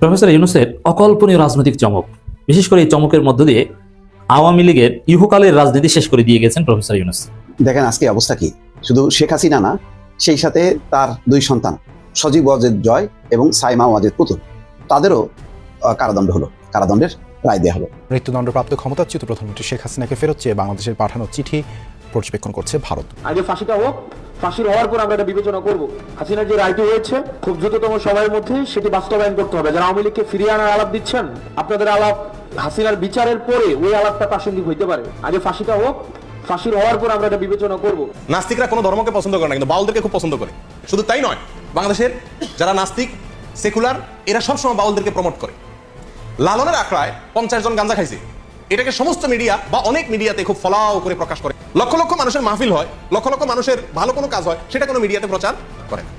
Professor ইউনুসের অকল্পনীয় রাজনৈতিক চমক বিশেষ করে এই চমকের মধ্য দিয়ে আওয়ামী লীগের ইহুকালের রাজনীতি শেষ করে দিয়ে গেছেন প্রফেসর ইউনুস। দেখেন আজকে অবস্থা কি? শুধু শেখ হাসিনা না সেই সাথে তার দুই সন্তান সজীব ওয়াজেদ জয় এবং সাইমা ওয়াজেদ পুতুল। তাদেরও আহ, কারাদণ্ড হলো কারাদণ্ডের রায় দেওয়া হলো। মৃত্যুদণ্ডপ্রাপ্ত ক্ষমতাচ্যুত প্রধানমন্ত্রী শেখ হাসিনাকে ফেরত চেয়ে বাংলাদেশের পাঠানো চিঠি পর্যবেক্ষণ করছে ভারত। আগে ফাঁসিটা হোক ফাঁসির হওয়ার পর আমরা এটা বিবেচনা করব। হাসিনার যে রায়টি হয়েছে খুব দ্রুততম সময়ের মধ্যে সেটি বাস্তবায়ন করতে হবে। যারা আওয়ামী লীগকে ফিরিয়ে আনার আলাপ দিচ্ছেন আপনাদের আলাপ হাসিনার বিচারের পরে ওই আলাপটা প্রাসঙ্গিক হইতে পারে। আগে ফাঁসিটা হোক ফাঁসির হওয়ার পর আমরা এটা বিবেচনা করব। নাস্তিকরা কোনো ধর্মকে পছন্দ করে না কিন্তু বাউলদেরকে খুব পছন্দ করে। শুধু তাই নয় বাংলাদেশের যারা নাস্তিক সেকুলার এরা সবসময় বাউলদেরকে প্রমোট করে। লালনের আখড়ায় পঞ্চাশ জন গাঞ্জা খাইছে। এটাকে সমস্ত মিডিয়া বা অনেক মিডিয়াতে খুব ফলাও করে প্রকাশ করে। লক্ষ লক্ষ মানুষের মাহফিল হয়, লক্ষ লক্ষ মানুষের ভালো কোনো কাজ হয়, সেটা কোনো মিডিয়াতে প্রচার করে না।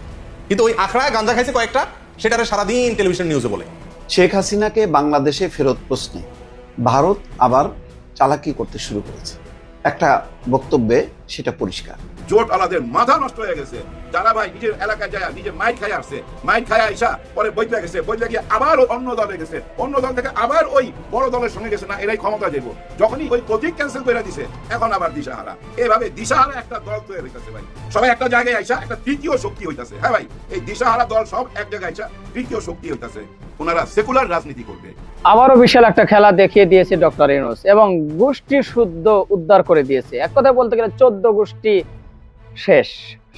কিন্তু ওই আখড়ায় গাঞ্জা খাইছে কয়েকটা, সেটারে সারাদিন টেলিভিশন নিউজে বলে। শেখ হাসিনাকে বাংলাদেশে ফেরত প্রশ্নে ভারত আবার চালাকি করতে শুরু করেছে। একটা বক্তব্যে সেটা পরিষ্কার। জোট আলাদের মাথা নষ্ট হয়ে গেছে। যারা ভাই নিজের এলাকায় যায় নিজে মাইট খাই আসছে। মাইট খাই আইসা, পরে বইতে গেছে। বইতে গিয়ে আবার অন্য দলে গেছে। অন্য দল থেকে আবার ওই বড় দলের সঙ্গে গেছে না, এরাই ক্ষমতা দেবো যখনই ওই প্রতীক ক্যান্সেল করে দিছে, এখন আবার দিশাহারা। এভাবে দিশাহারা একটা দল তৈরি হইতেছে ভাই। সবাই একটা জায়গায় আইসা একটা তৃতীয় শক্তি হইতাছে। হ্যাঁ ভাই, এই দিশাহারা দল সব এক জায়গায় আইসা তৃতীয় শক্তি হইতাছে। ওনারা সেকুলার রাজনীতি করবে। আবারও বিশাল একটা খেলা দেখিয়ে দিয়েছে ডক্টর ইউনুস এবং গোষ্ঠী শুদ্ধ উদ্ধার করে দিয়েছে। এক কথায় বলতে গেলে চোদ্দ গোষ্ঠী শেষ।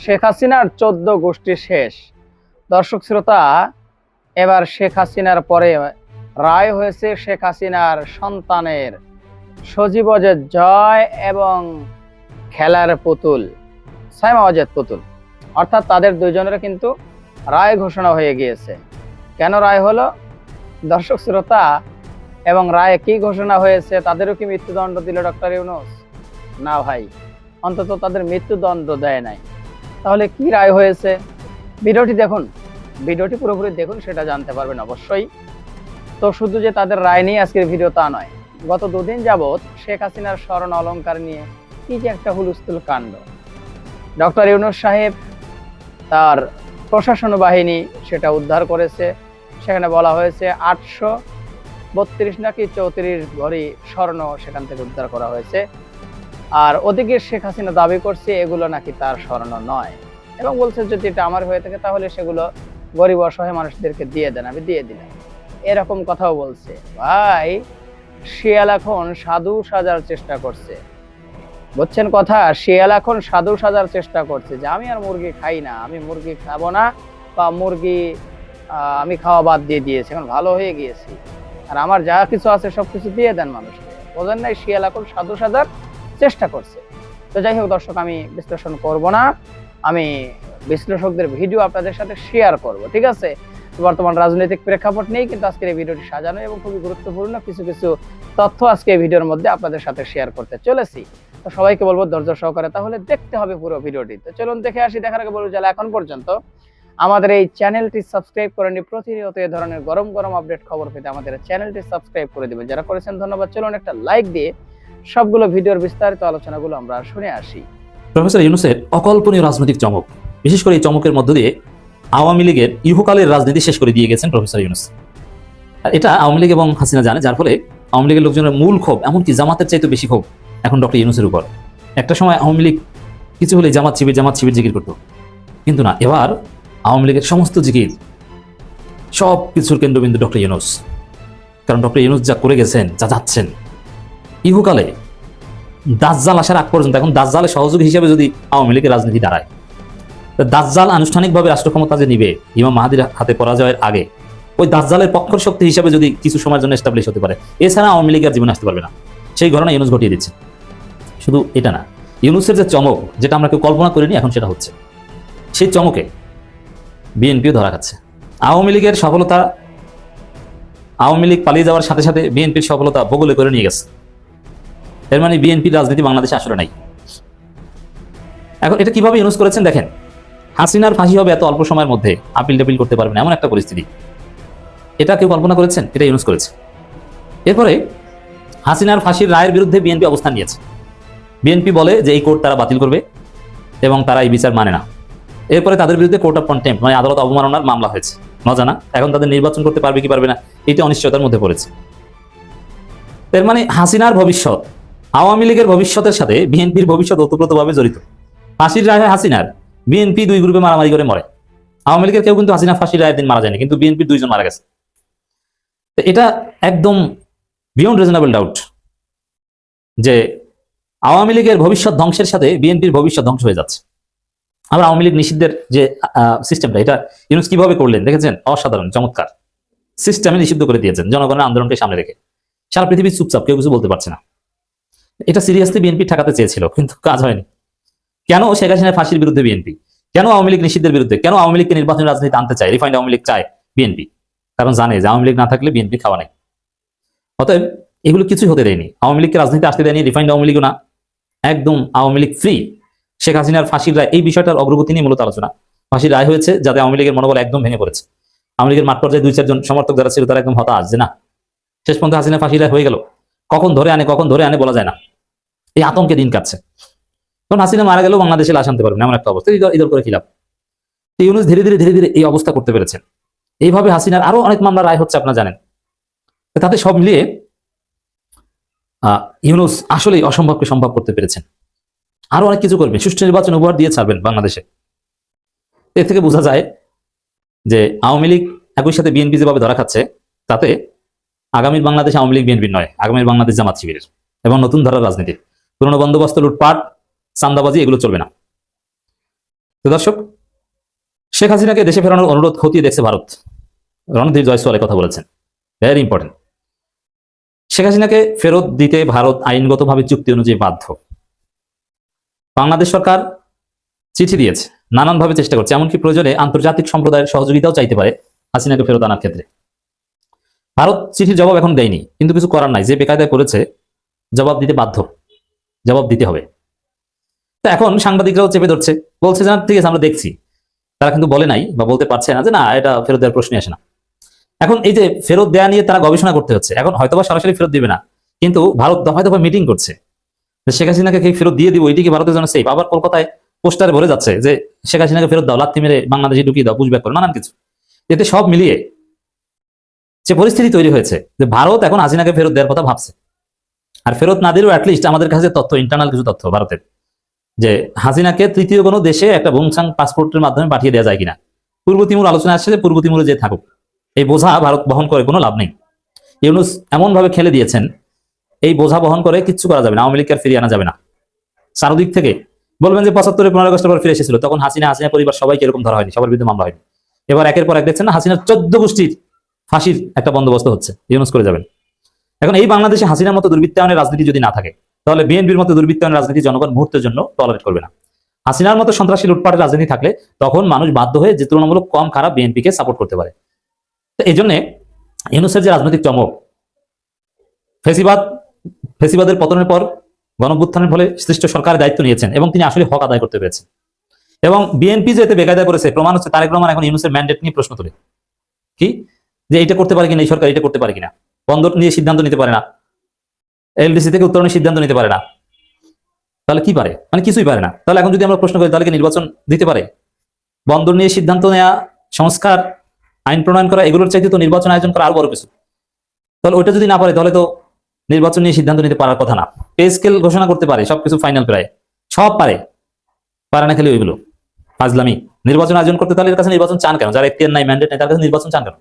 শেখ হাসিনার চোদ্দ গোষ্ঠী শেষ। দর্শক শ্রোতা, এবার শেখ হাসিনার পরে রায় হয়েছে শেখ হাসিনার সন্তানের সজীব অজেদ জয় এবং খেলার পুতুল, সাইমা অজেদ পুতুল। অর্থাৎ তাদের দুইজনের কিন্তু রায় ঘোষণা হয়ে গিয়েছে। কেন রায় হলো? দর্শক শ্রোতা, এবং রায়ে কি ঘোষণা হয়েছে, তাদেরও কি মৃত্যুদণ্ড দিল ডক্টর ইউনুস? না ভাই। অন্তত তাদের মৃত্যুদণ্ড দেয় নাই। তাহলে কি রায় হয়েছে? ভিডিওটি দেখুন। ভিডিওটি পুরোপুরি দেখুন, সেটা জানতে পারবেন অবশ্যই। তো শুধু যে তাদের রায় নিয়ে আজকের ভিডিও তা নয়, গত দুদিন যাবৎ শেখ হাসিনার স্মরণ অলঙ্কার নিয়ে কি যে একটা হুলস্থুল কাণ্ড। ডক্টর ইউনুস সাহেব তার প্রশাসন বাহিনী সেটা উদ্ধার করেছে। সেখানে বলা হয়েছে আটশো বত্রিশ নাকি চৌত্রিশ ভরি স্বর্ণ সেখান থেকে উদ্ধার করা হয়েছে। আর ওদিকে শেখ হাসিনা দাবি করছে এগুলো নাকি তার স্বর্ণ নয়। এবং বলছে যদি এটা আমার হয়ে থাকে, তাহলে সেগুলো গরিব অসহায় মানুষদেরকে দিয়ে দেন, আমি দিয়ে দিলাম। এরকম কথাও বলছে। ভাই, শিয়াল এখন সাধু সাজার চেষ্টা করছে। বুঝছেন কথা? শিয়াল এখন সাধু সাজার চেষ্টা করছে যে আমি আর মুরগি খাই না, আমি মুরগি খাব না বা মুরগি আমি খাওয়া বাদ দিয়ে দিয়েছি, এখন ভালো হয়ে গিয়েছি। আর আমার যা কিছু আছে সব কিছু দিয়ে দেন মানুষকে। বোঝেন নাই, শিয়াল এখন সাধু সাজার চেষ্টা করছে। তো যাই হোক দর্শক, আমি বিশ্লেষণ করব না। আমি বিশ্লেষকদের ভিডিও আপনাদের সাথে শেয়ার করব, ঠিক আছে? বর্তমান রাজনৈতিক প্রেক্ষাপট নেই কিন্তু আজকের এই ভিডিওটি সাজানো এবং খুবই গুরুত্বপূর্ণ কিছু কিছু তথ্য আজকে এই ভিডিওর মধ্যে আপনাদের সাথে শেয়ার করতে চলেছি। তো সবাইকে বলব ধৈর্য সহকারে, তাহলে দেখতে হবে পুরো ভিডিওটি। তো চলুন দেখে আসি, দেখার আগে বলব যারা এখন পর্যন্ত আমাদের এই চ্যানেলটি সাবস্ক্রাইব করেনি প্রতিনিয়ত এই ধরনের গরম গরম আপডেট খবর পেতে আমাদের চ্যানেলটি সাবস্ক্রাইব করে দিবেন। যারা করেছেন ধন্যবাদ। চলুন একটা লাইক দিয়ে সবগুলো ভিডিওর বিস্তারিত আলোচনাগুলো আমরা শুনে আসি। প্রফেসর ইউনুসের অকল্পনীয় রাজনৈতিক চমক, বিশেষ করে এই চমকের মধ্য দিয়ে আওয়ামী লীগের ইহুকালের রাজনীতি শেষ করে দিয়ে গেছেন প্রফেসর ইউনুস। এটা আওয়ামী লীগ এবং হাসিনা জানে, যার ফলে আওয়ামী লীগের লোকজনের মূল ক্ষোভ, এমনকি জামাতের চাইতে বেশি ক্ষোভ এখন ডক্টর ইউনুসের উপর। একটা সময় আওয়ামী লীগ কিছু হলে জামাত শিবির জামাত শিবির জিকির করতো। কিন্তু না, এবার আওয়ামী লীগের সমস্ত জিকির সব কিছুর কেন্দ্রবিন্দু ডক্টর ইউনুস। কারণ ডক্টর ইউনুস যা করে গেছেন, যা যাচ্ছেন ইহুকালে দাজ্জাল আসার আগ পর্যন্ত, এখন দাজ্জালের সহযোগী হিসেবে যদি আওয়ামী লীগের রাজনীতি দাঁড়ায়, তো দাজ্জাল আনুষ্ঠানিকভাবে রাষ্ট্র ক্ষমতা যে নিবে, ইমাম মাহাদির হাতে পরাজয়ের আগে, ওই দাজ্জালের পক্ষর শক্তি হিসেবে যদি কিছু সময়ের জন্য এস্টাবলিশ হতে পারে, এছাড়া আওয়ামী লীগের জীবনে আসতে পারবে না। সেই ঘটনা ইউনুস ঘটিয়ে দিচ্ছে। শুধু এটা না, ইউনুসের যে চমক, যেটা আমরা কেউ কল্পনা করিনি, এখন সেটা হচ্ছে। সেই চমকে বিএনপিও ধরা খাচ্ছে। আওয়ামী লীগের সফলতা, আওয়ামী লীগ পালিয়ে যাওয়ার সাথে সাথে বিএনপির সফলতা বগলে করে নিয়ে গেছে। এর মানে বিএনপির রাজনীতি বাংলাদেশে আসলে নাই। এখন এটা কীভাবে ইউজ করেছেন দেখেন, হাসিনার ফাঁসি হবে এত অল্প সময়ের মধ্যে, আপিল টাপিল করতে পারবেন এমন একটা পরিস্থিতি। এটা কেউ কল্পনা করেছেন? এটা ইউজ করেছে। এরপরে হাসিনার ফাঁসির রায়ের বিরুদ্ধে বিএনপি অবস্থান নিয়েছে। বিএনপি বলে যে এই কোর্ট তারা বাতিল করবে এবং তারা এই বিচার মানে না। এরপরে তাদের বিরুদ্ধে কোর্ট অফ কন্টেম্প মানে আদালত অবমাননার মামলা হয়েছে। অজানা এখন তাদের নির্বাচন করতে পারবে কি পারবে না? এটা অনিশ্চয়তার মধ্যে পড়েছে। এর মানে হাসিনার ভবিষ্যৎ আওয়ামী লীগের ভবিষ্যতের সাথে বিএনপির ভবিষ্যৎ ওতপ্রোতভাবে জড়িত। ফাঁসির রায় হাসিনার। বিএনপি দুই গ্রুপে মারামারি করে মরে। আওয়ামী লীগের কেউ কিন্তু হাসিনা ফাঁসির রায়ের দিন মারা যায়নি, কিন্তু বিএনপির দুইজন মারা গেছে। এটা একদম বিয়ন্ড রিজনেবল ডাউট যে আওয়ামী লীগের ভবিষ্যৎ ধ্বংসের সাথে বিএনপির ভবিষ্যৎ ধ্বংস হয়ে যাচ্ছে। আবার আওয়ামী লীগ নিষিদ্ধের যে সিস্টেমটা এটা ইউনুস কীভাবে করলেন? দেখেছেন? অসাধারণ, চমৎকার। সিস্টেমে নিষিদ্ধ করে দিয়েছেন, জনগণের আন্দোলনকে সামনে রেখে। সারা পৃথিবী চুপচাপ, কেউ কিছু বলতে পারছে না। এটা সিরিয়াসলি বিএনপি ঠেকাতে চেয়েছিল, কিন্তু কাজ হয়নি। কেন শেখ হাসিনার ফাঁসির বিরুদ্ধে বিএনপি কেন আওয়ামী লীগ নিষিদ্ধের বিরুদ্ধে? কেন আওয়ামী লীগকে নির্বাচনী রাজনীতি আনতে চায় রিফাইন্ড আওয়ামী লীগ চায় বিএনপি কারণ জানে যে আওয়ামী লীগ না থাকলে বিএনপি খাওয়া নেই। অতএব এগুলো কিছুই হতে দেয়নি। আওয়ামী লীগকে রাজনীতি আসতে দেয়নি রিফাইন্ড আওয়ামী লীগও না। একদম আওয়ামী লীগ ফ্রি শেখ হাসিনার ফাঁসির রায়, এই বিষয়টার অগ্রগতি নিয়ে মূলত আলোচনা। ফাঁসির রায় হয়েছে যাতে আওয়ামী লীগের মনোবল একদম ভেঙে পড়েছে। আওয়ামী লীগের মাঠ পর্যায়ে দুই চারজন সমর্থক যারা ছিল, তারা একদম হতাশ যে না, শেষ পর্যন্ত হাসিনা ফাঁসির রায় হয়ে গেল। কখন ধরে আনে, কখন ধরে আনে বলা যায় না। এই আতঙ্কে দিন কাটছে। তখন হাসিনা মারা গেলেও বাংলাদেশে লাশ আনতে পারবেন এমন একটা অবস্থা। ইদর করে খিলাপ ইউনুস ধীরে ধীরে ধীরে ধীরে এই অবস্থা করতে পেরেছেন। এইভাবে হাসিনার আরও অনেক মামলা রায় হচ্ছে, আপনারা জানেন। তাতে সব মিলিয়ে ইউনুস আসলেই অসম্ভবকে সম্ভব করতে পেরেছেন। আরও অনেক কিছু করবেন। সুষ্ঠু নির্বাচন উপহার দিয়ে ছাড়বেন বাংলাদেশে। এর থেকে বোঝা যায় যে আওয়ামী লীগ একই সাথে বিএনপি যেভাবে ধরা খাচ্ছে, তাতে আগামীর বাংলাদেশ আওয়ামী লীগ বিএনপির নয়, আগামীর বাংলাদেশ জামাত শিবিরের। এবং নতুন ধারার রাজনীতির পুরনো বন্দোবস্ত, লুটপাট চান্দাবাজি এগুলো চলবে না। দর্শক, শেখ হাসিনাকে দেশে ফেরানোর অনুরোধ খতিয়ে দেখছে ভারত। রণধীর জয়সওয়ালের কথা বলেছেন। ভেরি ইম্পর্টেন্ট শেখ হাসিনাকে ফেরত দিতে ভারত আইনগতভাবে চুক্তি অনুযায়ী বাধ্য। বাংলাদেশ সরকার চিঠি দিয়েছে, নানানভাবে চেষ্টা করছে, এমনকি প্রয়োজনে আন্তর্জাতিক সম্প্রদায়ের সহযোগিতাও চাইতে পারে হাসিনাকে ফেরত আনার ক্ষেত্রে। ভারত চিঠির জবাব এখন দেয়নি, কিন্তু কিছু করার নাই। যে বেকায়দায় করেছে জবাব দিতে বাধ্য। জবাব দিতে হবে। তো এখন সাংবাদিকরাও চেপে ধরছে। বলছে যে ঠিক আছে, আমরা দেখছি। তারা কিন্তু বলে নাই বা বলতে পারছে না যে, না, এটা ফেরত দেওয়ার প্রশ্নই আসে না। এখন এই যে ফেরত দেয়া নিয়ে তারা গবেষণা করতে হচ্ছে, এখন হয়তোবা সরাসরি ফেরত দিবে না। কিন্তু ভারত দফায় দফায় মিটিং করছে। শেখ হাসিনাকে কি ফেরত দিয়ে দিব এটি কি ভারতের জন্য সেফ আবার কলকাতায় পোস্টারে ভরে যাচ্ছে যে, শেখ হাসিনাকে ফেরত দাও, লাথি মেরে বাংলাদেশে ঢুকিয়ে দাও পুষব্যাক করো, নানান কিছু। এতে সব মিলিয়ে যে পরিস্থিতি তৈরি হয়েছে, যে ভারত এখন হাসিনাকে ফেরত দেওয়ার কথা ভাবছে। আর ফেরত না দিলেও অ্যাটলিস্ট আমাদের কাছে তথ্য ইন্টারনাল কিছু তথ্য ভারতের, যে হাসিনাকে তৃতীয় কোনো দেশে একটা বংশাং পাসপোর্টের মাধ্যমে পাঠিয়ে দেওয়া যায় কিনা। পূর্ব তিমুর আলোচনা আসছে যে পূর্ব তিমুরে যে থাকুক, এই বোঝা ভারত বহন করে কোনো লাভ নেই। ইউনুস এমন ভাবে খেলে দিয়েছেন, এই বোঝা বহন করে কিচ্ছু করা যাবে না, আওয়ামী লীগকে ফিরিয়ে আনা যাবে না। চারদিক থেকে বলবেন যে পঁচাত্তরে পনেরো আগস্টের পর ফিরে এসেছিল, তখন হাসিনা হাসিনা পরিবার সবাইকে এরকম ধরা হয়নি, সবার বিরুদ্ধে মামলা হয়নি। এবার একের পর এক দেখছেন না, হাসিনার চোদ্দ গোষ্ঠীর ফাঁসির একটা বন্দোবস্ত হচ্ছে, ইউনুস করে যাবেন। এখন এই বাংলাদেশে হাসিনার মতো দুর্বৃত্তায়নের রাজনীতি যদি না থাকে, তাহলে বিএনপির মতো দুর্বৃত্তায়নের রাজনীতি জনগণ মুহূর্তের জন্য টলারেট করবে না। হাসিনার মতো সন্ত্রাসী লুটপাটের রাজনীতি থাকলে তখন মানুষ বাধ্য হয়ে যে তুলনামূলক কম খারাপ বিএনপিকে সাপোর্ট করতে পারে। তো এই জন্যে ইউনুসের যে রাজনৈতিক চমক, ফেসিবাদ, ফেসিবাদের পতনের পর গণভ্যুত্থানের ফলে সৃষ্ট সরকারের দায়িত্ব নিয়েছেন এবং তিনি আসলে হক আদায় করতে পেরেছেন। এবং বিএনপি যে এতে বেকায়দা করেছে প্রমাণ হচ্ছে তারেক রহমান এখন ইউনুসের ম্যান্ডেট নিয়ে প্রশ্ন তোলে। কি? যে এটা করতে পারে কিনা, এই সরকার এটা করতে পারে কিনা? বন্দর নিয়ে সিদ্ধান্ত নিতে পারে না। এলডিসি থেকে উত্তরণের সিদ্ধান্ত নিতে পারে না। তাহলে কি পারে? মানে কিছুই পারে না। তাহলে এখন যদি আমরা প্রশ্ন করি, তাহলে কি নির্বাচন দিতে পারে? বন্দর নিয়ে সিদ্ধান্ত নেওয়া সংস্কার, আইন প্রণয়ন করা, এগুলোর চাইতে তো নির্বাচন আয়োজন করা আরও বড় কিছু। তাহলে ওইটা যদি না পারে, তাহলে তো নির্বাচন নিয়ে সিদ্ধান্ত নিতে পারার কথা না। পে স্কেল ঘোষণা করতে পারে, সবকিছু ফাইনাল প্রায়। সব পারে। পারে না খালি ওইগুলো। ফাজলামি। নির্বাচন আয়োজন করতে তাহলে এর কাছে নির্বাচন চান কেন? যারা এখতিয়ার নাই ম্যান্ডেট নাই, তার কাছে নির্বাচন চান কেন?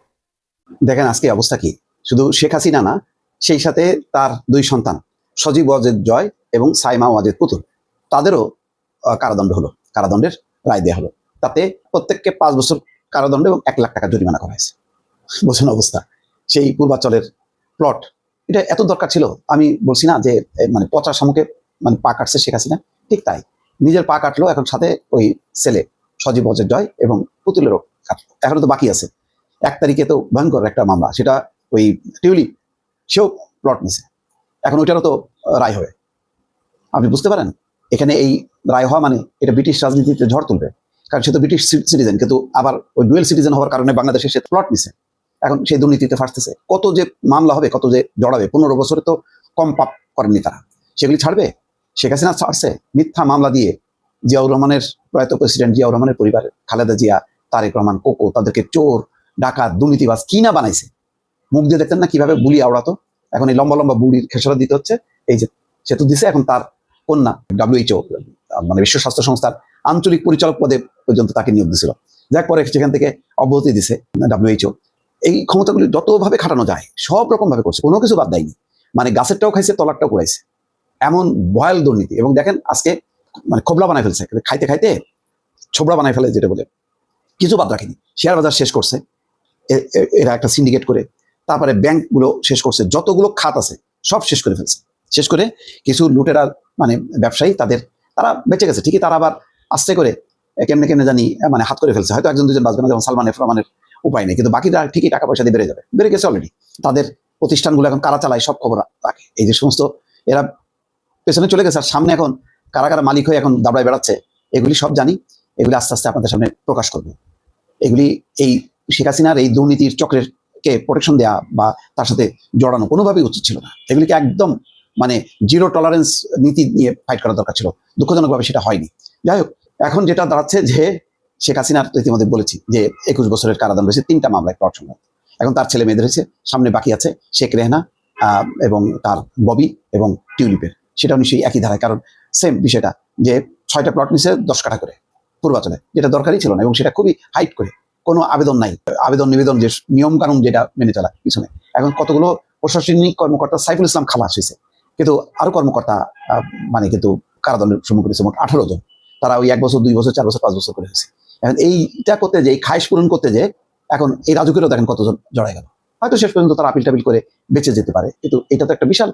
দেখেন, আজকে অবস্থা কি? শুধু শেখ হাসিনা না, সেই সাথে তার দুই সন্তান, সজীব ওয়াজেদ জয় এবং সাইমা ওয়াজেদ পুতুল। তাদেরও কারাদণ্ড হলো। কারাদণ্ডের রায় দেওয়া হলো। তাতে প্রত্যেককে পাঁচ বছর কারাদণ্ড এবং এক লাখ টাকা জরিমানা করা হয়েছে। বোঝানো অবস্থা। সেই পূর্বাচলের প্লট এটা এত দরকার ছিল, আমি বলছি না যে মানে পচা শামুকে মানে পা কাটছে শেখ হাসিনা, ঠিক তাই। নিজের পা কাটলো, এখন সাথে ওই ছেলে, সজীব ওয়াজেদ জয় এবং পুতুলেরও কাটলো। এখনও তো বাকি আছে। এক তারিখে তো ভয়ঙ্কর একটা মামলা, সেটা ওই টিউলিপ সেও প্লট নিছে। এখন ওইটারও তো রায় হবে। আপনি বুঝতে পারেন? এখানে এই রায় হওয়া মানে এটা ব্রিটিশ রাজনীতিতে ঝড় তুলবে। কারণ সে তো ব্রিটিশ সিটিজেন কিন্তু আবার ওই ডুয়েল সিটিজেন হওয়ার কারণে বাংলাদেশে সে প্লট নিছে। এখন সেই দুর্নীতিতে ফাঁসতেছে। কত যে মামলা হবে, কত যে জড়াবে, পনেরো বছরে তো কম পাপ করেননি তারা। সেগুলি ছাড়বে? শেখ হাসিনা ছাড়ছে মিথ্যা মামলা দিয়ে। জিয়াউর রহমানের প্রয়াত প্রেসিডেন্ট জিয়াউর রহমানের পরিবারের খালেদা জিয়া, তারেক রহমান, কোকো, তাদেরকে চোর, ডাকাত, দুর্নীতিবাজ, কি না বানাইছে? মুখ দিয়ে দেখতেন না, কীভাবে বুলি আওড়াতো। এখন এই লম্বা লম্বা বুড়ির খেসরা দিতে হচ্ছে। এই যে সেতু দিছে, এখন তার কন্যা ডাব্লিউএইচও মানে বিশ্ব স্বাস্থ্য সংস্থার আঞ্চলিক পরিচালক পদে পর্যন্ত তাকে নিয়োগ দিছিল। যাক, পরে সেখান থেকে অব্যাহতি দিছে ডাব্লিউএইচও এই ক্ষমতাগুলি যতভাবে খাটানো যায়, সব রকম ভাবে করছে, কোনো কিছু বাদ দেয়নি। মানে গাছেরটাও খাইছে, তলারটাও কুড়াইছে। এমন ভয়াল দুর্নীতি। এবং দেখেন, আজকে মানে খোবলা বানায় ফেলছে। খাইতে খাইতে ছোবড়া বানায় ফেলে, যেটা বলে। কিছু বাদ রাখেনি। শেয়ার বাজার শেষ করছে। এরা একটা সিন্ডিকেট করে তারপরে ব্যাংকগুলো শেষ করছে। যতগুলো খাত আছে, সব শেষ করে ফেলছে। শেষ করে কিছু লুটেরা মানে ব্যবসায়ী তাদের, তারা বেঁচে গেছে। ঠিকই তারা আবার আস্তে করে কেমনে কেমনে জানি মানে হাত করে ফেলছে। হয়তো একজন, দুজন বাঁচবে না, যেমন সালমান রহমানের উপায় নেই। কিন্তু বাকিরা ঠিকই টাকা পয়সা দিয়ে বেড়ে যাবে। বেড়ে গেছে অলরেডি তাদের প্রতিষ্ঠানগুলো এখন কারা চালায়, সব খবর রাখে এই যে সমস্ত, এরা পেছনে চলে গেছে। আর সামনে এখন কারা কারা মালিক হয়ে এখন দাবড়ায় বেড়াচ্ছে, এগুলি সব জানি। এগুলি আস্তে আস্তে আপনাদের সামনে প্রকাশ করবে। এগুলি এই শেখ হাসিনার এই দুর্নীতির চক্রের কে প্রোটেকশন দেওয়া বা তার সাথে জড়ানো কোনোভাবেই উচিত ছিল না। এগুলিকে একদম মানে জিরো টলারেন্স নীতি নিয়ে ফাইট করা দরকার ছিল। দুঃখজনকভাবে সেটা হয়নি। যাই হোক, এখন যেটা দাঁড়াচ্ছে যে শেখ হাসিনার ইতিমধ্যে বলেছি যে একুশ বছরের কারাদণ্ড হয়েছে, তিনটা মামলায় প্লট সংক্রান্ত এখন তার ছেলে মেয়েদের হয়েছে, সামনে বাকি আছে শেখ রেহনা এবং তার ববি এবং টিউলিপের। সেটাও নিশ্চয়ই একই ধারায়, কারণ সেম বিষয়টা যে ছয়টা প্লট নিচে দশ কাঠা করে পূর্বাচলে যেটা দরকারই ছিল না এবং সেটা খুবই হাইট করে কোনো আবেদন নাই। আবেদন নিবেদন যে নিয়ম কানুন যেটা মেনে চলা, পিছনে। এখন কতগুলো প্রশাসনিক কর্মকর্তা সাইফুল ইসলাম খালাস হয়েছে কিন্তু আরও কর্মকর্তা মানে কিন্তু কারাদণ্ডের সম্মুখীন হয়েছে মোট আঠারো জন। তারা ওই এক বছর, দুই বছর, চার বছর, পাঁচ বছর করে হয়েছে। এখন এইটা করতে যে, এই খাইশ পূরণ করতে যে, এখন এই রাজুকেরও দেখেন কতজন জড়াই গেল। হয়তো শেষ পর্যন্ত তারা আপিল টাপিল করে বেঁচে যেতে পারে। কিন্তু এটা তো একটা বিশাল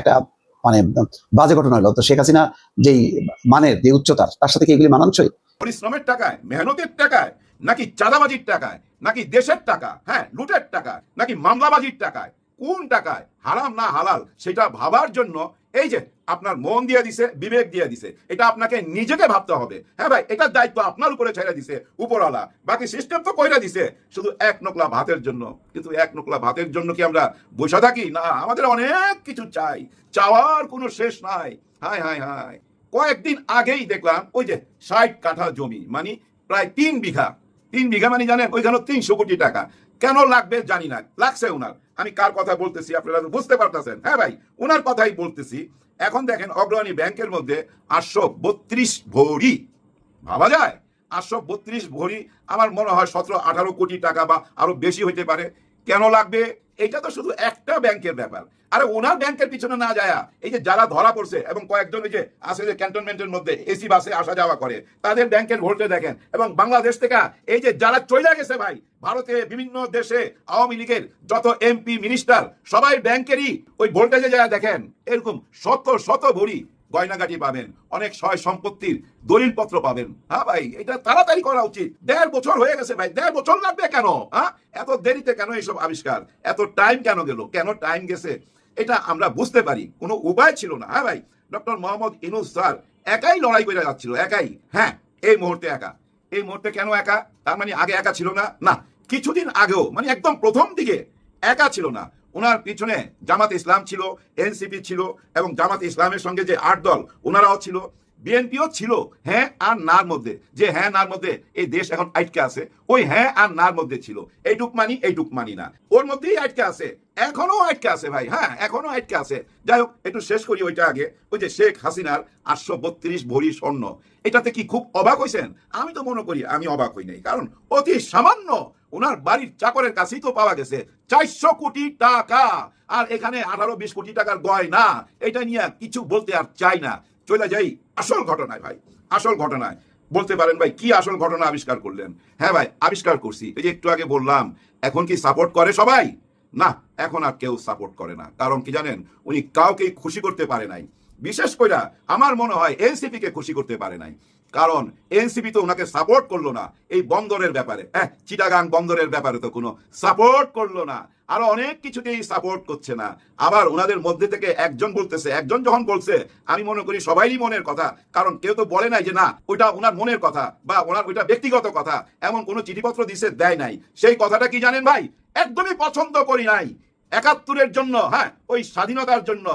একটা মানে বাজে ঘটনা হলো। তো শেখ হাসিনা যেই মানের, যে উচ্চতার, তার সাথে কি এগুলি মানানসই? পরিশ্রমের টাকায়, মেহনতের টাকায় নাকি চাঁদাবাজির টাকায়, নাকি দেশের টাকা হ্যাঁ লুটের টাকা নাকি মামলাবাজির টাকায়, কোন টাকায়, হারাম না হালাল, সেটা ভাবার জন্য এই যে আপনার মন দিয়ে দিছে, বিবেক দিয়ে দিছে, এটা আপনাকে নিজেকে ভাবতে হবে। হ্যাঁ ভাই, এটার দায়িত্ব আপনার উপরে ছেড়ে দিছে, উপরওয়ালা। বাকি সিস্টেম তো কইরা দিছে, শুধু এক নোকলা ভাতের জন্য। কিন্তু এক নোকলা ভাতের জন্য কি আমরা বসে থাকি? না, আমাদের অনেক কিছু চাই, চাওয়ার কোনো শেষ নাই। হায় হায় হায়। কয়েকদিন আগেই দেখলাম, ওই যে ষাট কাঠা জমি মানে প্রায় তিন বিঘা তিন বিঘা মানে জানেন ওইখানে তিনশো কোটি টাকা। কেন লাগবে জানি না, লাগছে ওনার আমি কার কথা বলতেছি আপনারা বুঝতে পারতেছেন। হ্যাঁ ভাই ওনার কথাই বলতেছি। এখন দেখেন অগ্রণী ব্যাংকের মধ্যে আটশো বত্রিশ ভরি। ভাবা যায়? আটশো বত্রিশ ভরি, আমার মনে হয় সতেরো আঠারো কোটি টাকা বা আরও বেশি হইতে পারে। কেন লাগবে? এটা তো শুধু একটা ব্যাংকের ব্যাপার। আরে ওনার ব্যাংকের পিছনে না যায়, এই যে যারা ধরা পড়ছে এবং কয়েকজন ওই যে আছে যে ক্যান্টনমেন্টের মধ্যে, এসি বাসে আসা যাওয়া করে, তাদের ব্যাংকের ভোল্টে দেখেন। এবং বাংলাদেশ থেকে এই যে যারা চলে গেছে ভাই, ভারতে বিভিন্ন দেশে আওয়ামী লীগের যত এমপি মিনিস্টার সবাই ব্যাংকেরই ওই ভোল্টেজে যারা দেখেন। এরকম শত শত ভরি গয়নাগাটি পাবেন, অনেক সয় সম্পত্তির দলিলপত্র পাবেন। হ্যাঁ ভাই, এটা তাড়াতাড়ি করা উচিত। দেড় বছর হয়ে গেছে ভাই, দেড় বছর লাগবে কেন? হ্যাঁ এত দেরিতে কেন এইসব আবিষ্কার? এত টাইম কেন গেল? কেন টাইম গেছে? এটা আমরা বুঝতে পারি। কোনো উপায় ছিল না। হ্যাঁ ভাই ডক্টর মোহাম্মদ ইনুস স্যার একাই লড়াই করে যাচ্ছিল, একাই। হ্যাঁ এই মুহূর্তে একা। এই মুহূর্তে কেন একা? তার মানে আগে একা ছিল না? না, কিছুদিন আগেও মানে একদম প্রথম দিকে একা ছিল না। ওনার পিছনে জামাত ইসলাম ছিল এনসিপি ছিল এবং জামাত ইসলামের সঙ্গে যে আট দল ওনারাও ছিল। বিএনপিও ছিল হ্যাঁ আর নার মধ্যে। যে হ্যাঁ নার মধ্যে এই দেশ এখন আটকে আছে, ওই হ্যাঁ আর নার মধ্যে ছিল। এইটুক মানি এইটুক মানি না। ওর মধ্যেই আটকে আছে। এখনও আটকে আছে ভাই হ্যাঁ এখনও আটকে আছে। যাই হোক, একটু শেষ করি ওইটা আগে। ওই যে শেখ হাসিনার আটশো বত্রিশ ভরি স্বর্ণ, এটাতে কি খুব অবাক হয়েছেন আমি তো মনে করি আমি অবাক হই নাই, কারণ অতি সামান্য ওনার বাড়ির চাকরের কাছেই তো পাওয়া গেছে। চারশো কোটি টাকা। আর এখানে আঠারো, বিশ কোটি টাকার গয়না, এটা নিয়ে কিছু বলতে আর চাই না। চলে যাই। আসল ঘটনায় ভাই, আসল ঘটনায়। বলতে পারেন ভাই, কি আসল ঘটনা আবিষ্কার করলেন? হ্যাঁ ভাই, আবিষ্কার করছি। এই যে একটু আগে বললাম, এখন কি সাপোর্ট করে সবাই? না, এখন আর কেউ সাপোর্ট করে না। কারণ কি জানেন, উনি কাউকেই খুশি করতে পারে নাই। বিশেষ করে আমার মনে হয় এনসিপি কে খুশি করতে পারে নাই। কারণ এনসিপি তো ওনাকে সাপোর্ট করল না। এই বন্দরের ব্যাপারে হ্যাঁ চিটাগাং বন্দরের ব্যাপারে তো কোনো সাপোর্ট করল না। আরও অনেক কিছুতেই সাপোর্ট করছে না। আবার ওনাদের মধ্যে থেকে একজন বলতেছে, একজন যখন বলছে, আমি মনে করি সবাইই মনের কথা, কারণ কেউ তো বলে নাই যে না, ওইটা ওনার মনের কথা বা ওনার ওইটা ব্যক্তিগত কথা, এমন কোনো চিঠিপত্র দিছে, দেয় নাই। সেই কথাটা কি জানেন ভাই? একদমই পছন্দ করি নাই। একাত্তরের জন্য হ্যাঁ ওই স্বাধীনতার জন্য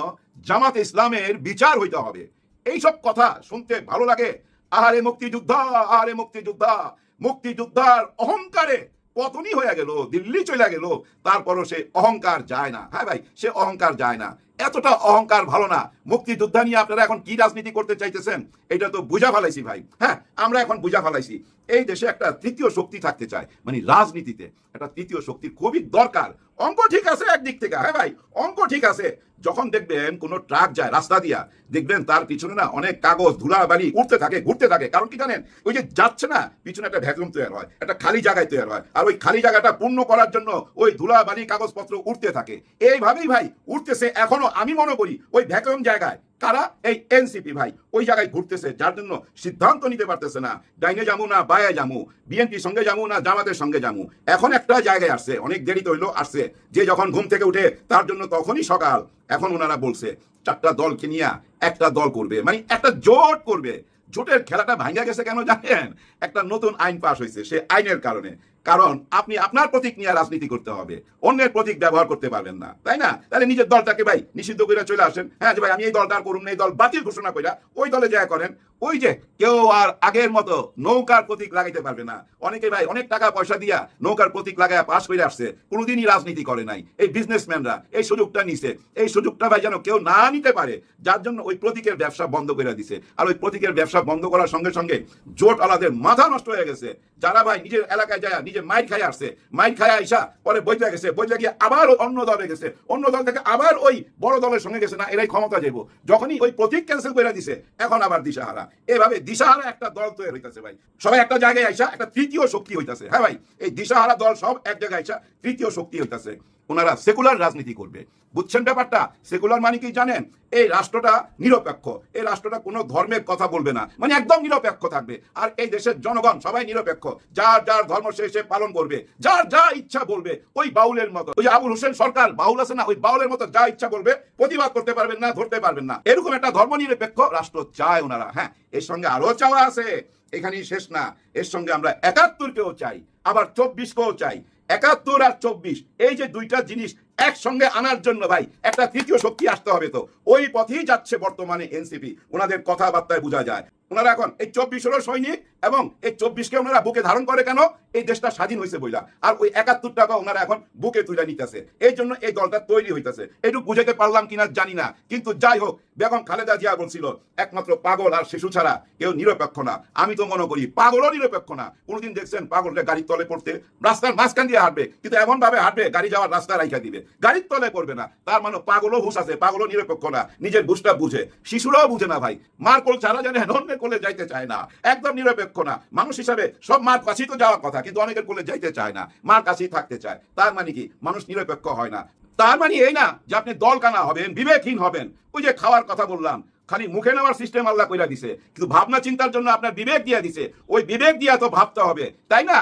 জামাত ইসলামের বিচার হইতে হবে। এইসব কথা শুনতে ভালো লাগে। আহারে মুক্তিযোদ্ধা আহারে মুক্তিযোদ্ধা। মুক্তিযোদ্ধার অহংকারে পতনই হয়ে গেল, দিল্লি চলে গেল, তারপরও সে অহংকার যায় না। হ্যাঁ ভাই, সে অহংকার যায় না। এতটা অহংকার ভালো না। মুক্তিযোদ্ধা নিয়ে আপনারা এখন কি রাজনীতি করতে চাইতেছেন, এটা তো বুঝা ফেলাইছি ভাই। হ্যাঁ আমরা এখন বুঝা ফেলাইছি। এই দেশে একটা তৃতীয় শক্তি থাকতে চায় মানে রাজনীতিতে। একটা তৃতীয় শক্তির খুবই দরকার। অঙ্ক ঠিক আছে একদিক থেকে। হ্যাঁ ভাই, অঙ্ক ঠিক আছে। যখন দেখবেন কোনো ট্রাক যায় রাস্তা দিয়া, দেখবেন তার পিছনে না অনেক কাগজ ধুলা বালি উঠতে থাকে, ঘুরতে থাকে। কারণ কি জানেন? ওই যে যাচ্ছে না, পিছনে একটা ভ্যাকুম তৈরি হয়, একটা খালি জায়গায় তৈরি হয়। আর ওই খালি জায়গাটা পূর্ণ করার জন্য ওই ধুলা বালি কাগজপত্র উঠতে থাকে। এইভাবেই ভাই, উঠতেছে এখনও আমি মনে করি ওই ভ্যাকুম জায়গায়। কারা এই এনসিপি ভাই ওই জায়গায় ঘুরতেছে, যার জন্য সিদ্ধান্ত নিতে পারতেছে না। ডাইনে যামু না, বায়ে যামু। বিএনপির সঙ্গে যামু না, জামাতের সঙ্গে যামু। এখন একটা জায়গায় আসছে, অনেক দেরি তো হইল আসছে। যে যখন ঘুম থেকে উঠে, তার জন্য তখনই সকাল। এখন ওনারা বলছে, চারটা দলকে নিয়ে একটা দল করবে। মানে একটা জোট করবে। জোটের খেলাটা ভাঙ্গা গেছে কেন জানেন? একটা নতুন আইন পাশ হয়েছে সে আইনের কারণে। কারণ আপনি আপনার প্রতীক নিয়ে রাজনীতি করতে হবে। অন্যের প্রতীক ব্যবহার করতে পারবেন না, তাই না? তাহলে নিজের দলটাকে ভাই নিষিদ্ধ করে চলে আসেন। হ্যাঁ যে ভাই, আমি এই দলটা করুন এই দল বাতিল ঘোষণা করিয়া ওই দলে যা করেন ওই যে কেউ আর আগের মতো নৌকার প্রতীক লাগাইতে পারবে না। অনেকে ভাই অনেক টাকা পয়সা দিয়া নৌকার প্রতীক লাগায় পাশ করে আসছে, কোনোদিনই রাজনীতি করে নাই। এই বিজনেসম্যানরা এই সুযোগটা নিছে। এই সুযোগটা ভাই যেন কেউ না নিতে পারে, যার জন্য ওই প্রতীকের ব্যবসা বন্ধ করে দিছে। আর ওই প্রতীকের ব্যবসা বন্ধ করার সঙ্গে সঙ্গে জোট আলাদের মাথা নষ্ট হয়ে গেছে। যারা ভাই নিজের এলাকায় যায় নিজে মাইর খাই আসছে, মাইর খাই আইসা পরে বইতে গেছে, বইতে গিয়ে আবার অন্য দলে গেছে। অন্য দল থেকে আবার ওই বড় দলের সঙ্গে গেছে না, এরাই ক্ষমতা যাইব। যখনই ওই প্রতীক ক্যান্সেল করে দিছে, এখন আবার দিশাহারা। এভাবে দিশাহারা একটা দল তৈরি হইতেছে ভাই। সবাই একটা জায়গায় আইসা একটা তৃতীয় শক্তি হইতাছে। হ্যাঁ ভাই, এই দিশাহারা দল সব এক জায়গায় আইসা তৃতীয় শক্তি হইতাছে। ওনারা সেকুলার রাজনীতি করবে। বুঝছেন ব্যাপারটা? সেকুলার মানে কি জানেন? এই রাষ্ট্রটা নিরপেক্ষ। এই রাষ্ট্রটা কোনো ধর্মের কথা বলবে না। মানে একদম নিরপেক্ষ থাকবে। আর এই দেশের জনগণ সবাই নিরপেক্ষ। যার যার ধর্ম সে সে পালন করবে। যার যা ইচ্ছা বলবে, ওই বাউলের মতো। ওই আবুল হোসেন সরকার বাউল আছে না, ওই বাউলের মতো যা ইচ্ছা বলবে, প্রতিবাদ করতে পারবেন না, ধরতে পারবেন না। এরকম একটা ধর্ম নিরপেক্ষ রাষ্ট্র চায় ওনারা। হ্যাঁ এর সঙ্গে আরও চাওয়া আছে। এখানেই শেষ না। এর সঙ্গে আমরা একাত্তরকেও চাই। আবার চব্বিশকেও চাই। একাত্তর আর চব্বিশ, এই যে দুইটা জিনিস একসঙ্গে আনার জন্য ভাই, একটা তৃতীয় শক্তি আসতে হবে তো। ওই পথেই যাচ্ছে বর্তমানে এনসিপি, ওনাদের কথাবার্তায় বোঝা যায়। ওনারা এখন, এই চব্বিশ হলো সৈনিক এবং এই চব্বিশকে ওনারা বুকে ধারণ করে কেন? এই দেশটা স্বাধীন হয়েছে বইলা। আর ওই একাত্তর টাকা ওনারা এখন বুকে তুলে নিতেছে। এই জন্য এই দলটা তৈরি হইতেছে। এইটুকু বুঝাতে পারলাম কিনা জানি না। কিন্তু যাই হোক, বেগম খালেদা জিয়া বলছিল, একমাত্র পাগল আর শিশু ছাড়া কেউ নিরপেক্ষ না। আমি তো মনে করি, পাগলও নিরপেক্ষ না। কোনোদিন দেখছেন পাগলকে গাড়ির তলে পড়তে রাস্তার মাঝখান দিয়ে হাঁটবে, কিন্তু এমন ভাবে হাঁটবে গাড়ি যাওয়ার রাস্তা রাইখা দিবে। গাড়ির তলে করবে না। তার মানে পাগলও হুশ আছে, পাগলও নিরপেক্ষ না। নিজের ঘুষটা বুঝে। শিশুরাও বুঝে না ভাই। মার কোল ছাড়া জানে অন্যের কোলে যাইতে চায় না। একদম নিরপেক্ষ না। মানুষ হিসাবে সব মার কাছেই তো যাওয়ার কথা, কিন্তু অনেকের কোলে যাইতে চায় না, মার কাছেই থাকতে চায়। তার মানে কি? মানুষ নিরপেক্ষ হয় না। তার মানে এই না যে আপনি দল কানা হবেন, বিবেকহীন হবেন। ওই যে খাওয়ার কথা বললাম, খালি মুখে নেওয়ার সিস্টেম আল্লাহ কইরা দিছে, কিন্তু ভাবনা চিন্তার জন্য আপনার বিবেক দিয়ে দিছে। ওই বিবেক দিয়া তো ভাবতে হবে, তাই না?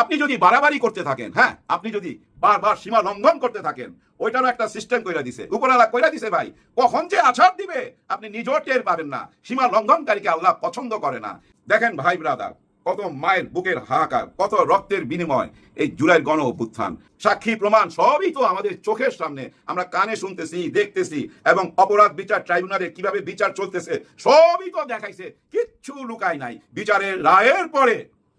আপনি যদি বাড়াবাড়ি করতে থাকেন হ্যাঁ আপনি যদি বারবার সীমা লঙ্ঘন করতে থাকেন, ওইটারও একটা সিস্টেম কইরা দিছে। উপরালা কইরা দিছে ভাই, কখন যে আছাড় দিবে, আপনি নিজেও টের পাবেন না। সীমা লঙ্ঘনকারীকে আল্লাহ পছন্দ করে না। দেখেন ভাই ব্রাদার, কত মায়ের বুকের হাহাকার, কত রক্তের বিনিময় এই জুলাইয়ের গণ অভ্যুত্থান। সাক্ষী প্রমাণ সবই তো আমাদের চোখের সামনে। আমরা কানে শুনতেছি, দেখতেছি এবং অপরাধ বিচার ট্রাইব্যুনালে কীভাবে বিচার চলতেছে সবই তো দেখাইছে। কিচ্ছু লুকাই নাই। বিচারের রায়ের পরে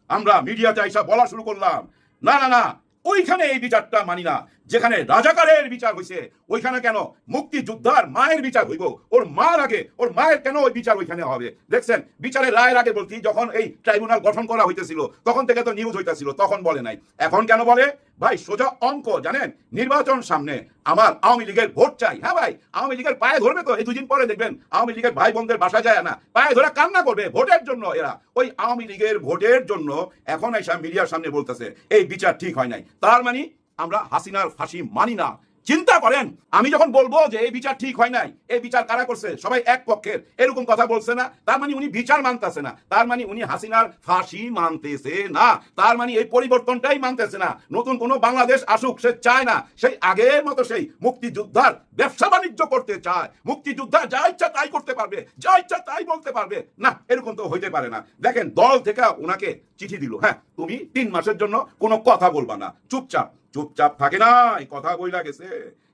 আমরা মিডিয়াতে আইসা বলা শুরু করলাম, না না না, ওইখানে এই বিচারটা মানি না। যেখানে রাজাকারের বিচার হইছে, ওইখানে কেন মুক্তিযোদ্ধার মায়ের বিচার হইব? ওর মার আগে, ওর মায়ের কেন ওই বিচার ওইখানে হবে? দেখছেন, বিচারের রায়ের আগে বলছি, যখন এই ট্রাইব্যুনাল গঠন করা হইতেছিল, তখন থেকে তো নিউজ হইতেছিল, তখন বলে নাই। এখন কেন বলে? ভাই, সোজা অঙ্ক, জানেন? নির্বাচন সামনে আমার আওয়ামী লীগের ভোট চাই। হ্যাঁ ভাই, আওয়ামী লীগের পায়ে ধরবে তো, এই দুদিন পরে দেখবেন, আওয়ামী লীগের ভাই বোনদের বাসা যায় না। পায়ে ধরে কান্না করবে ভোটের জন্য এরা। ওই আওয়ামী লীগের ভোটের জন্য এখন এসা মিডিয়ার সামনে বলতেছে, এই বিচার ঠিক হয় নাই। তার মানে আমরা হাসিনার ফাঁসি মানি না। চিন্তা করেন, আমি যখন বলব যে এই বিচার ঠিক হয় নাই, এই বিচার কারা করছে, সবাই এক পক্ষের, এরকম কথা বলছে না। তার মানে উনি বিচার মানতেছে না। তার মানে উনি হাসিনার ফাঁসি মানতেছে না। তার মানে এই পরিবর্তনটাই মানতেছে না। নতুন কোনো বাংলাদেশ আসুক, সে চায় না। সেই আগের মতো সেই মুক্তিযোদ্ধার ব্যবসা বাণিজ্য করতে চায়। মুক্তিযোদ্ধা যা ইচ্ছা তাই করতে পারবে, যা ইচ্ছা তাই বলতে পারবে। না, এরকম তো হইতে পারে না। দেখেন, দল থেকে ওনাকে চিঠি দিল। হ্যাঁ তুমি তিন মাসের জন্য কোনো কথা বলবা না। চুপচাপ। চুপচাপ থাকে না, এই কথা বইলা গেছে।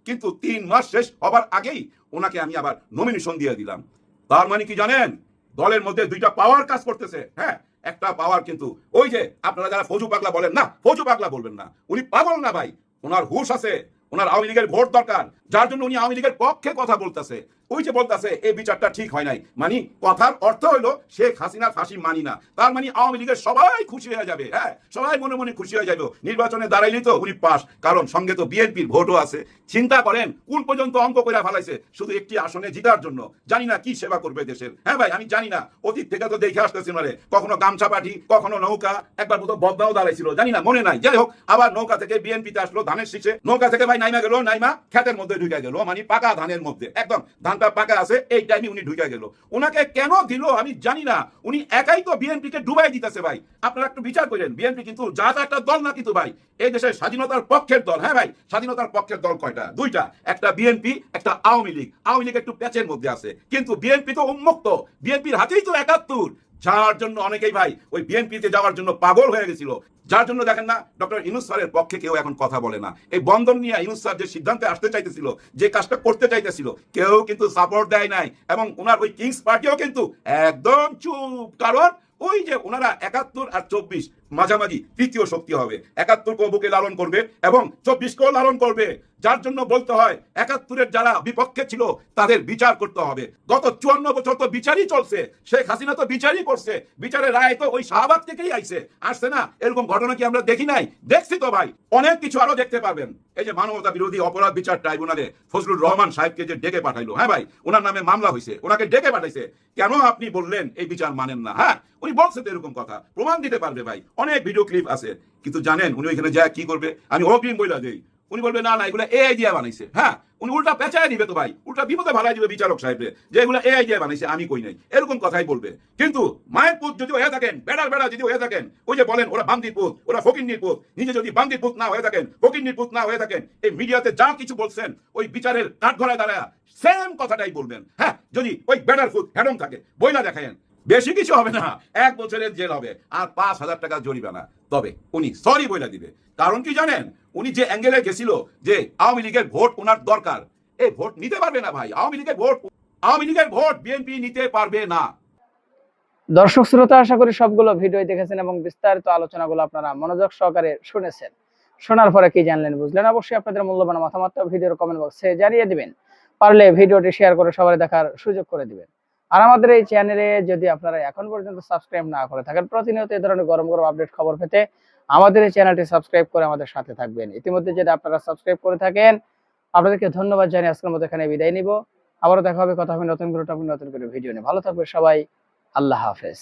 কিন্তু তিন মাস শেষ হবার আগেই ওনাকে আমি আবার নমিনেশন দিয়ে দিলাম। তার মানে কি জানেন? দলের মধ্যে দুইটা পাওয়ার কাজ করতেছে। হ্যাঁ একটা পাওয়ার কিন্তু ওই যে আপনারা যারা ফৌজু পাগলা বলেন না, ফৌজু পাগলা বলবেন না। উনি পাগল না ভাই, ওনার হুশ আছে, ওনার আওয়ামী লীগের ভোট দরকার। যার জন্য উনি আওয়ামী লীগের পক্ষে কথা বলতেছে। ওই যে বলতেছে, এই বিচারটা ঠিক হয় নাই। মানে কথার অর্থ হলো শেখ হাসিনার ফাঁসি মানি না। তার মানে আওয়ামী লীগের সবাই খুশি হয়ে যাবে হ্যাঁ? সবাই মনে মনে খুশি হয়ে যাবে নির্বাচনে দাঁড়াইলেই তো উনি পাস, কারণ সঙ্গে তো বিএনপির ভোটও আছে। চিন্তা করেন, কোন পর্যন্ত অঙ্ক করে ফেলাইছে? শুধু একটি আসনে জিতার জন্য। জানি না কি সেবা করবে দেশের। হ্যাঁ ভাই, আমি জানি না। অতীত থেকে তো দেখে আসতেছি মানে। কখনো গামছা পাঠি কখনো নৌকা। একবার মতো বদনাও দাঁড়াইছিল। জানি না, মনে নাই। যাই হোক, আবার নৌকা থেকে বিএনপিতে আসলো ধানের শীষে। নৌকা থেকে ভাই নাইমা গেল, নাইমা খেতের মধ্যে ঢুকে গেল। মানে পাকা ধানের মধ্যে। একদম ধানটা পাকা আছে, এই টাইমে উনি ঢুকে গেল। ওনাকে কেন দিল আমি জানি না। উনি একাই তো বিএনপি কে ডুবাই দিতেছে ভাই। আপনারা একটু বিচার করেন বিএনপি কিন্তু যা একটা দল না কিন্তু ভাই, এই দেশের স্বাধীনতার পক্ষের দল হ্যাঁ ভাই? স্বাধীনতার পক্ষের দল কয়টা? দুইটা। একটা বিএনপি একটা আওয়ামী লীগ। আওয়ামী লীগ একটু প্যাচের মধ্যে আছে। কিন্তু বিএনপি তো উন্মুক্ত। বিএনপির হাতেই তো একাত্তর। যার জন্য অনেকেই ভাই, ওই বিএনপিতে যাওয়ার জন্য পাগল হয়ে গেছিল। যার জন্য দেখেন না, ডক্টর ইনুস স্যারের পক্ষে কেউ এখন কথা বলে না। এই বন্ধন নিয়ে ইনুস স্যার যে সিদ্ধান্তে আসতে চাইতেছিল, যে কাজটা করতে চাইতেছিল, কেউ কিন্তু সাপোর্ট দেয় নাই এবং ওনার ওই কিংস পার্টিও কিন্তু একদম চুপ। কারণ ওই যে ওনারা একাত্তর আর চব্বিশ মাঝামাঝি তৃতীয় শক্তি হবে। একাত্তর বুকে লালন করবে এবং চব্বিশ কেও লালন করবে। যার জন্য বলতে হয়, একাত্তরের যারা বিপক্ষে ছিল, তাদের বিচার করতে হবে। গত চুয়ান্ন বছর তো বিচারই চলছে। শেখ হাসিনা তো বিচারই করছে। বিচারের রায় তো ওই শাহবাগ থেকেই আইছে। আসছে না? এরকম ঘটনা কি আমরা দেখি নাই? দেখছি তো ভাই। অনেক কিছু আরও দেখতে পাবেন এই যে মানবতা বিরোধী অপরাধ বিচার ট্রাইব্যুনালে ফজলুর রহমান সাহেবকে যে ডেকে পাঠাইলো হ্যাঁ ভাই? ওনার নামে মামলা হয়েছে ওনাকে ডেকে পাঠাইছে। কেন আপনি বললেন, এই বিচার মানেন না? হ্যাঁ? উনি বলছে তো এরকম কথা। প্রমাণ দিতে পারবে ভাই। অনেক ভিডিও ক্লিপ আছে। কিন্তু জানেন, উনি ওইখানে যা কি করবে? আমি অগ্রিম বইলা দেই। উনি বলবে, না না, এগুলো এআই দিয়ে বানাইছে। হ্যাঁ উনি উল্টা পেঁচায় দিবে তো ভাই। উল্টা বিপদে ভালাই দিবে বিচারক সাহেবরে যে এগুলো এআই দিয়ে বানাইছে, আমি কই নাই। এরকম কথাই বলবে। কিন্তু মায়ের পুত যদি হয়ে থাকেন বেড়ার বেড়া যদি হয়ে থাকেন, ওই যে বলেন, ওরা বান্দির পুত, ওরা ফকিন্নির পুত, নিজে যদি বান্দির পুত না হয়ে থাকেন, ফকিন্নির পুত না হয়ে থাকেন, এই মিডিয়াতে যা কিছু বলছেন, ওই বিচারের কাঠঘরায় দাঁড়ায় সেম কথাটাই বলবেন। হ্যাঁ যদি ওই বেড়ার ফুট হ্যাডম থাকে, বইলা দেখায়েন। বেশি কিছু হবে না। এক বছরের জেল হবে, আর পাঁচ হাজার টাকা জরিমানা। তবে উনি সরি বইলা দিবে। কারণ কি জানেন? উনি যে অ্যাঙ্গেলে গেছিল যে আওয়ামী লীগের ভোট ওনার দরকার এই ভোট নিতে পারবে না ভাই। আওয়ামী লীগের ভোট, আওয়ামী লীগের ভোট বিএনপি নিতে পারবে না। দর্শক, শ্রোতা, আশা করি সবগুলো ভিডিও দেখেছেন এবং বিস্তারিত আলোচনাগুলো আপনারা মনোযোগ সহকারে শুনেছেন। শোনার পরে কি জানলেন, বুঝলেন? অবশ্যই আপনাদের মূল্যবান মতামত ভিডিওর কমেন্ট বক্সে জানিয়ে দিবেন। পারলে ভিডিওটি শেয়ার করে সবাই দেখার সুযোগ করে দিবেন। আর আমাদের এই চ্যানেলে যদি আপনারা এখন পর্যন্ত সাবস্ক্রাইব না করে থাকেন, প্রতিনিয়ত এ ধরনের গরম গরম আপডেট খবর পেতে আমাদের এই চ্যানেলটি সাবস্ক্রাইব করে আমাদের সাথে থাকবেন। ইতিমধ্যে যদি আপনারা সাবস্ক্রাইব করে থাকেন, আপনাদেরকে ধন্যবাদ জানিয়ে আজকের মতো এখানে বিদায় নিব। আবারও দেখা হবে, কথা হবে নতুন করে নতুন করে ভিডিও নিয়ে। ভালো থাকবে সবাই। আল্লাহ হাফেজ।